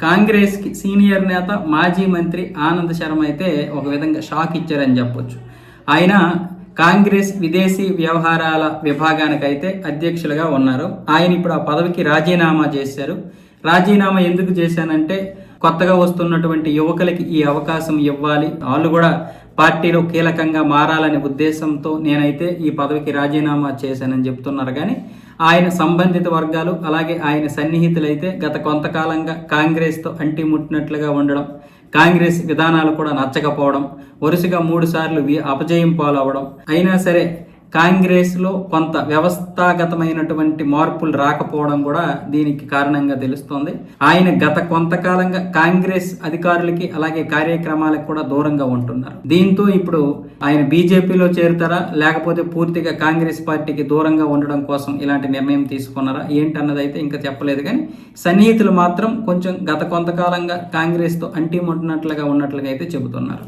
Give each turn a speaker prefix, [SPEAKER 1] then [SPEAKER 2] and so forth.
[SPEAKER 1] కాంగ్రెస్కి సీనియర్ నేత మాజీ మంత్రి ఆనంద్ శర్మ అయితే ఒక విధంగా షాక్ ఇచ్చారని చెప్పొచ్చు. ఆయన కాంగ్రెస్ విదేశీ వ్యవహారాల విభాగానికైతే అధ్యక్షులుగా ఉన్నారు. ఆయన ఇప్పుడు ఆ పదవికి రాజీనామా చేశారు. రాజీనామా ఎందుకు చేశానంటే కొత్తగా వస్తున్నటువంటి యువకులకి ఈ అవకాశం ఇవ్వాలి. వాళ్ళు కూడా పార్టీలో కీలకంగా మారాలనే ఉద్దేశంతో నేనైతే ఈ పదవికి రాజీనామా చేశానని చెప్తున్నారు. కానీ ఆయన సంబంధిత వర్గాలు అలాగే ఆయన సన్నిహితులైతే గత కొంతకాలంగా కాంగ్రెస్తో అంటి ముట్టినట్లుగా ఉండడం కాంగ్రెస్ విధానాలు కూడా నచ్చకపోవడం వరుసగా మూడు సార్లు అపజయం పాలవడం. అయినా సరే కాంగ్రెస్లో కొంత వ్యవస్థాగతమైనటువంటి మార్పులు రాకపోవడం కూడా దీనికి కారణంగా తెలుస్తోంది. ఆయన గత కొంతకాలంగా కాంగ్రెస్ అధికారులకి అలాగే కార్యక్రమాలకు కూడా దూరంగా ఉంటున్నారు. దీంతో ఇప్పుడు ఆయన బీజేపీలో చేరుతారా? లేకపోతే పూర్తిగా కాంగ్రెస్ పార్టీకి దూరంగా ఉండడం కోసం ఇలాంటి నిర్ణయం తీసుకున్నారా? ఏంటన్నది అయితే ఇంకా చెప్పలేదు కానీ సన్నిహితులు మాత్రం కొంచెం గత కొంతకాలంగా కాంగ్రెస్తో అంటిముట్టినట్లుగా ఉన్నట్లుగా అయితే చెబుతున్నారు.